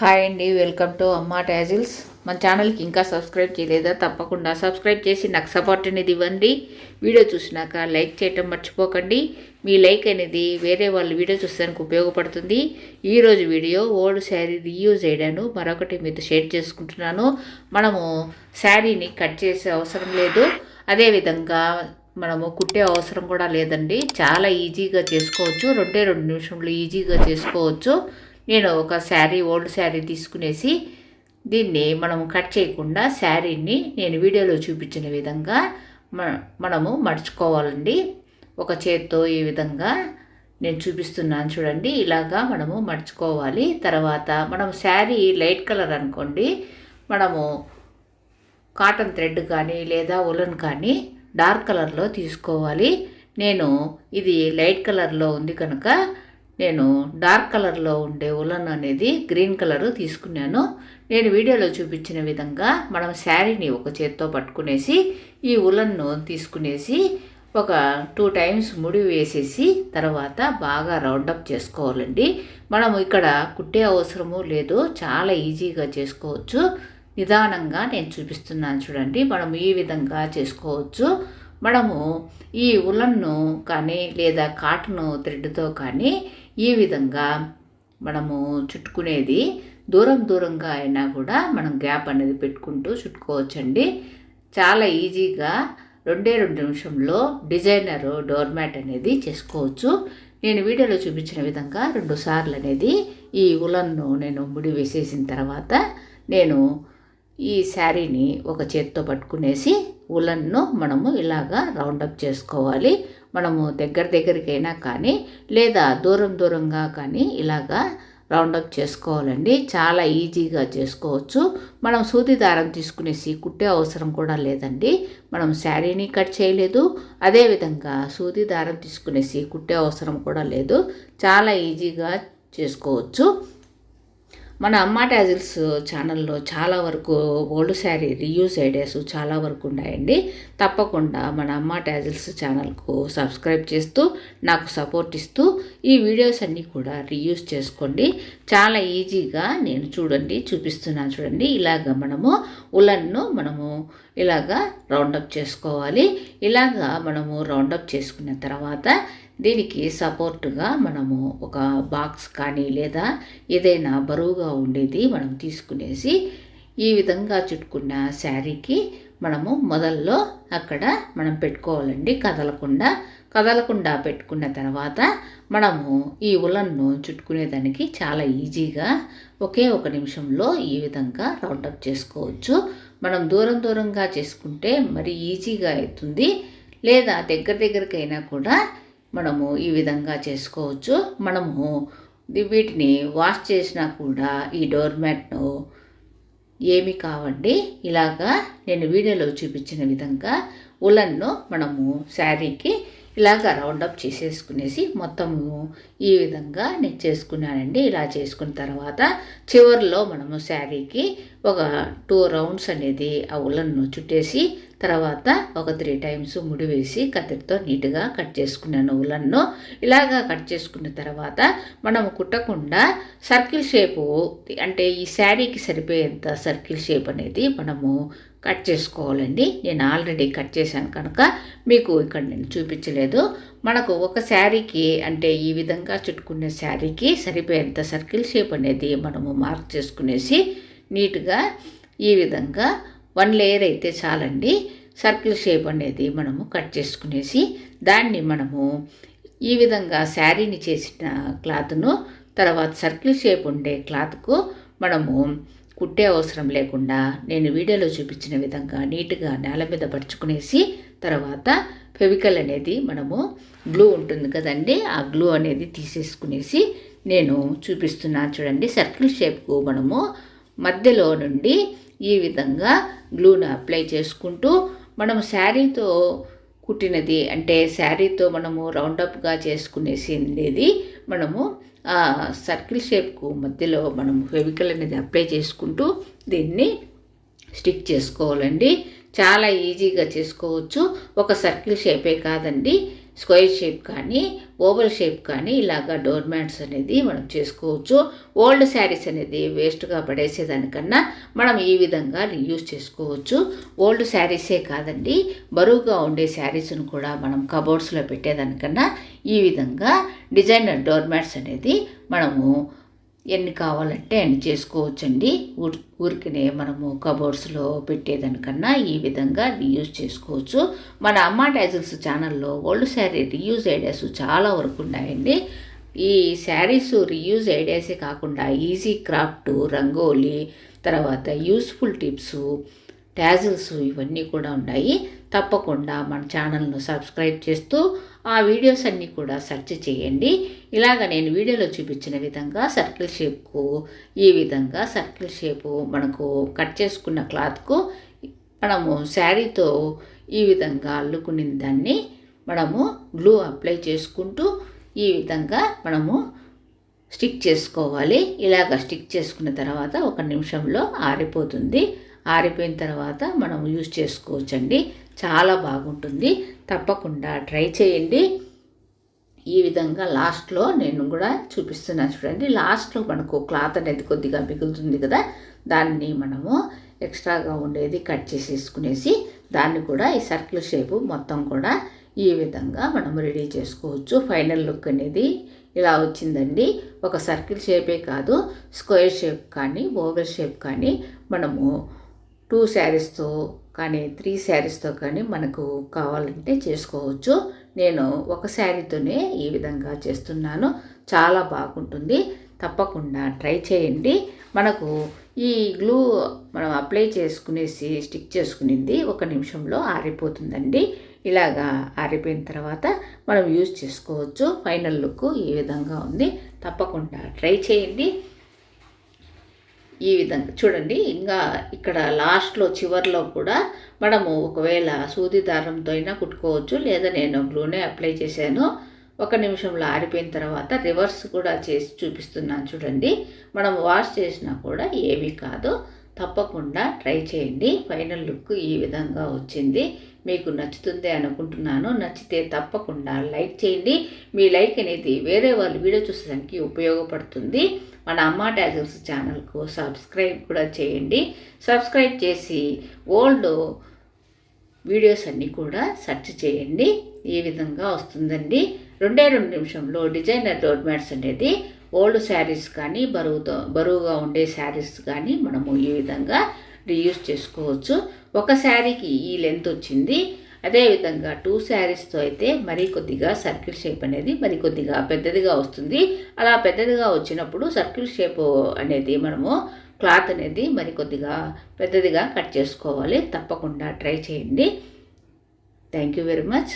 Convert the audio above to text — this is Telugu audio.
హాయ్ అండి వెల్కమ్ టు అమ్మా ట్యాజిల్స్ మన ఛానల్కి ఇంకా సబ్స్క్రైబ్ చేయలేదా? తప్పకుండా సబ్స్క్రైబ్ చేసి నాకు సపోర్ట్ అనేది ఇవ్వండి. వీడియో చూసినాక లైక్ చేయటం మర్చిపోకండి. మీ లైక్ అనేది వేరే వాళ్ళు వీడియో చూసేందుకు ఉపయోగపడుతుంది. ఈరోజు వీడియో ఓల్డ్ శారీ రీయూజ్ అయ్యాను మరొకటి మీతో షేర్ చేసుకుంటున్నాను. మనము శారీని కట్ చేసే అవసరం లేదు. అదేవిధంగా మనము కుట్టే అవసరం కూడా లేదండి. చాలా ఈజీగా చేసుకోవచ్చు. రెండే రెండు నిమిషంలో ఈజీగా చేసుకోవచ్చు. నేను ఒక శారీ ఓల్డ్ శారీ తీసుకునేసి దీన్ని మనం కట్ చేయకుండా శారీని నేను వీడియోలో చూపించిన విధంగా మనము మడుచుకోవాలండి. ఒక చేత్తో ఈ విధంగా నేను చూపిస్తున్నాను చూడండి. ఇలాగా మనము మడుచుకోవాలి. తర్వాత మనం శారీ లైట్ కలర్ అనుకోండి. మనము కాటన్ థ్రెడ్ కానీ లేదా ఉలన్ కానీ డార్క్ కలర్లో తీసుకోవాలి. నేను ఇది లైట్ కలర్లో ఉంది కనుక నేను డార్క్ కలర్లో ఉండే ఉలన్ అనేది గ్రీన్ కలర్ తీసుకున్నాను. నేను వీడియోలో చూపించిన విధంగా మనం శారీని ఒక చేత్తో పట్టుకునేసి ఈ ఉలన్ను తీసుకునేసి ఒక టూ టైమ్స్ ముడి వేసేసి తర్వాత బాగా రౌండప్ చేసుకోవాలండి. మనం ఇక్కడ కుట్టే అవసరము లేదు చాలా ఈజీగా చేసుకోవచ్చు. నిదానంగా నేను చూపిస్తున్నాను చూడండి. మనం ఈ విధంగా చేసుకోవచ్చు. మనము ఈ ఉలన్ను కానీ లేదా కాటన్ థ్రెడ్తో కానీ ఈ విధంగా మనము చుట్టుకునేది దూరం దూరంగా అయినా కూడా మనం గ్యాప్ అనేది పెట్టుకుంటూ చుట్టుకోవచ్చండి. చాలా ఈజీగా రెండే రెండు నిమిషంలో డిజైనర్ డోర్ మ్యాట్ అనేది చేసుకోవచ్చు. నేను వీడియోలో చూపించిన విధంగా రెండు సార్లు అనేది ఈ ఉలన్ను నేను ముడి వేసేసిన తర్వాత నేను ఈ శారీని ఒక చేత్తో పట్టుకునేసి ఉలన్ను మనము ఇలాగా రౌండప్ చేసుకోవాలి. మనము దగ్గర దగ్గరికైనా కానీ లేదా దూరం దూరంగా కానీ ఇలాగా రౌండప్ చేసుకోవాలండి. చాలా ఈజీగా చేసుకోవచ్చు. మనం సూది దారం తీసుకునేసి కుట్టే అవసరం కూడా లేదండి. మనం శారీని కట్ చేయలేదు. అదేవిధంగా సూది దారం తీసుకునేసి కుట్టే అవసరం కూడా లేదు. చాలా ఈజీగా చేసుకోవచ్చు. మన అమ్మ టాజిల్స్ ఛానల్లో చాలా వరకు ఓల్డ్ శారీ రీయూజ్ ఐడియాస్ చాలా వరకు ఉన్నాయండి. తప్పకుండా మన అమ్మ టాజిల్స్ ఛానల్కు సబ్స్క్రైబ్ చేస్తూ నాకు సపోర్ట్ ఇస్తూ ఈ వీడియోస్ అన్నీ కూడా రీయూజ్ చేసుకోండి. చాలా ఈజీగా నేను చూడండి చూపిస్తున్నాను చూడండి. ఇలాగ మనము ఉలన్ను మనము ఇలాగా రౌండప్ చేసుకోవాలి. ఇలాగా మనము రౌండప్ చేసుకున్న తర్వాత దీనికి సపోర్టుగా మనము ఒక బాక్స్ కానీ లేదా ఏదైనా బరువుగా ఉండేది మనం తీసుకునేసి ఈ విధంగా చుట్టుకున్న శారీకి మనము మొదల్లో అక్కడ మనం పెట్టుకోవాలండి. కదలకుండా కదలకుండా పెట్టుకున్న తర్వాత మనము ఈ ఉలన్ను చుట్టుకునేదానికి చాలా ఈజీగా ఒకే ఒక నిమిషంలో ఈ విధంగా రౌండప్ చేసుకోవచ్చు. మనం దూరం దూరంగా చేసుకుంటే మరి ఈజీగా అవుతుంది. లేదా దగ్గర దగ్గరకైనా కూడా మనము ఈ విధంగా చేసుకోవచ్చు. మనము వీటిని వాష్ చేసినా కూడా ఈ డోర్ మ్యాట్ను ఏమి కావండి. ఇలాగా నేను వీడియోలో చూపించిన విధంగా ఉలన్ను మనము శారీకి ఇలాగ రౌండప్ చేసేసుకునేసి మొత్తము ఈ విధంగా నేను చేసుకున్నానండి. ఇలా చేసుకున్న తర్వాత చివరిలో మనము శారీకి ఒక టూ రౌండ్స్ అనేది ఆ ఉలన్ను చుట్టేసి తర్వాత ఒక త్రీ టైమ్స్ ముడి వేసి కత్తిరితో నీట్గా కట్ చేసుకున్నాను ఉలన్ను ఇలాగా కట్ చేసుకున్న తర్వాత మనం కుట్టకుండా సర్కిల్ షేపు అంటే ఈ శారీకి సరిపోయేంత సర్కిల్ షేప్ అనేది మనము కట్ చేసుకోవాలండి. నేను ఆల్రెడీ కట్ చేశాను కనుక మీకు ఇక్కడ నేను చూపించలేదు. మనకు ఒక శారీకి అంటే ఈ విధంగా చుట్టుకునే శారీకి సరిపోయేంత సర్కిల్ షేప్ అనేది మనము మార్క్ చేసుకునేసి నీట్గా ఈ విధంగా వన్ లేయర్ అయితే చాలండి. సర్కిల్ షేప్ అనేది మనము కట్ చేసుకునేసి దాన్ని మనము ఈ విధంగా శారీని చేసిన క్లాత్ను తర్వాత సర్కిల్ షేప్ ఉండే క్లాత్కు మనము కుట్టే అవసరం లేకుండా నేను వీడియోలో చూపించిన విధంగా నీట్గా నేల మీద పరుచుకునేసి తర్వాత ఫెవికల్ అనేది మనము గ్లూ ఉంటుంది కదండి ఆ గ్లూ అనేది తీసేసుకునేసి నేను చూపిస్తున్నాను చూడండి. సర్కిల్ షేప్కు మనము మధ్యలో నుండి ఈ విధంగా గ్లూను అప్లై చేసుకుంటూ మనం శారీతో కుట్టినది అంటే శారీతో మనము రౌండప్గా చేసుకునేసింది మనము ఆ సర్కిల్ షేప్కు మధ్యలో మనం ఫెవికల్ అనేది అప్లై చేసుకుంటూ దీన్ని స్టిక్ చేసుకోవాలండి. చాలా ఈజీగా చేసుకోవచ్చు. ఒక సర్కిల్ షేపే కాదండి. స్క్వేర్ షేప్ కానీ ఓవల్ షేప్ కానీ ఇలాగా డోర్ మ్యాట్స్ అనేది మనం చేసుకోవచ్చు. ఓల్డ్ శారీస్ అనేది వేస్ట్గా పడేసేదానికన్నా మనం ఈ విధంగా రీయూజ్ చేసుకోవచ్చు. ఓల్డ్ శారీసే కాదండి బరువుగా ఉండే శారీస్ను కూడా మనం కబోర్డ్స్లో పెట్టేదానికన్నా ఈ విధంగా డిజైనర్ డోర్ మ్యాట్స్ అనేది మనము ఎన్ని కావాలంటే అన్ని చేసుకోవచ్చండి. ఊరికినే మనము కబోర్డ్స్లో పెట్టేదానికన్నా ఈ విధంగా రీయూజ్ చేసుకోవచ్చు. మన అమ్మ టైజల్స్ ఛానల్లో ఓల్డ్ శారీ రీయూజ్ ఐడియాస్ చాలా వరకు ఉన్నాయండి. ఈ శారీస్ రీయూజ్ ఐడియాసే కాకుండా ఈజీ క్రాఫ్ట్ రంగోలీ తర్వాత యూస్ఫుల్ టిప్స్ ట్యాజిల్స్ ఇవన్నీ కూడా ఉన్నాయి. తప్పకుండా మన ఛానల్ను సబ్స్క్రైబ్ చేస్తూ ఆ వీడియోస్ అన్నీ కూడా సెర్చ్ చేయండి. ఇలాగ నేను వీడియోలో చూపించిన విధంగా సర్కిల్ షేప్కు ఈ విధంగా సర్కిల్ షేపు మనకు కట్ చేసుకున్న క్లాత్కు మనము శారీతో ఈ విధంగా అల్లుకుని దాన్ని మనము గ్లూ అప్లై చేసుకుంటూ ఈ విధంగా మనము స్టిక్ చేసుకోవాలి. ఇలాగ స్టిక్ చేసుకున్న తర్వాత ఒక నిమిషంలో ఆరిపోతుంది. ఆరిపోయిన తర్వాత మనం యూజ్ చేసుకోవచ్చండి. చాలా బాగుంటుంది. తప్పకుండా ట్రై చేయండి. ఈ విధంగా లాస్ట్లో నేను కూడా చూపిస్తున్నాను చూడండి. లాస్ట్లో మనకు క్లాత్ అనేది కొద్దిగా మిగులుతుంది కదా. దాన్ని మనము ఎక్స్ట్రాగా ఉండేది కట్ చేసేసుకునేసి దాన్ని కూడా ఈ సర్కిల్ షేపు మొత్తం కూడా ఈ విధంగా మనం రెడీ చేసుకోవచ్చు. ఫైనల్ లుక్ అనేది ఇలా వచ్చిందండి. ఒక సర్కిల్ షేపే కాదు స్క్వేర్ షేప్ కానీ ఓవల్ షేప్ కానీ మనము టూ శారీస్తో కానీ త్రీ శారీస్తో కానీ మనకు కావాలంటే చేసుకోవచ్చు. నేను ఒక శారీతోనే ఈ విధంగా చేస్తున్నాను. చాలా బాగుంటుంది. తప్పకుండా ట్రై చేయండి. మనకు ఈ గ్లూ మనం అప్లై చేసుకునేసి స్టిక్ చేసుకునింది ఒక నిమిషంలో ఆరిపోతుందండి. ఇలాగా ఆరిపోయిన తర్వాత మనం యూజ్ చేసుకోవచ్చు. ఫైనల్ లుక్ ఈ విధంగా ఉంది. తప్పకుండా ట్రై చేయండి. ఈ విధంగా. చూడండి ఇంకా ఇక్కడ లాస్ట్లో చివర్లో కూడా మనము ఒకవేళ సూది దారంతో అయినా కుట్టుకోవచ్చు లేదా నేను గ్లూనే అప్లై చేశాను. ఒక నిమిషంలో ఆరిపోయిన తర్వాత రివర్స్ కూడా చేసి చూపిస్తున్నాను చూడండి. మనం వాష్ చేసినా కూడా ఏమీ కాదు. తప్పకుండా ట్రై చేయండి. ఫైనల్ లుక్ ఈ విధంగా వచ్చింది. మీకు నచ్చుతుంది అనుకుంటున్నాను. నచ్చితే తప్పకుండా లైక్ చేయండి. మీ లైక్ అనేది వేరే వాళ్ళు వీడియో చూసేదానికి ఉపయోగపడుతుంది. మన అమ్మ ట్యాజల్స్ ఛానల్కు సబ్స్క్రైబ్ కూడా చేయండి. సబ్స్క్రైబ్ చేసి ఓల్డ్ వీడియోస్ అన్నీ కూడా సెర్చ్ చేయండి. ఈ విధంగా వస్తుందండి. రెండే రెండు నిమిషంలో డిజైనర్ డోర్ మ్యాట్స్ అనేది ఓల్డ్ శారీస్ కానీ బరువుతో బరువుగా ఉండే శారీస్ కానీ మనము ఈ విధంగా రీయూస్ చేసుకోవచ్చు. ఒక శారీకి ఈ లెంత్ వచ్చింది. అదేవిధంగా టూ శారీస్తో అయితే మరీ కొద్దిగా సర్కిల్ షేప్ అనేది మరి కొద్దిగా పెద్దదిగా వస్తుంది. అలా పెద్దదిగా వచ్చినప్పుడు సర్కిల్ షేప్ అనేది మనము క్లాత్ అనేది మరి కొద్దిగా పెద్దదిగా కట్ చేసుకోవాలి. తప్పకుండా ట్రై చేయండి. Thank you very much.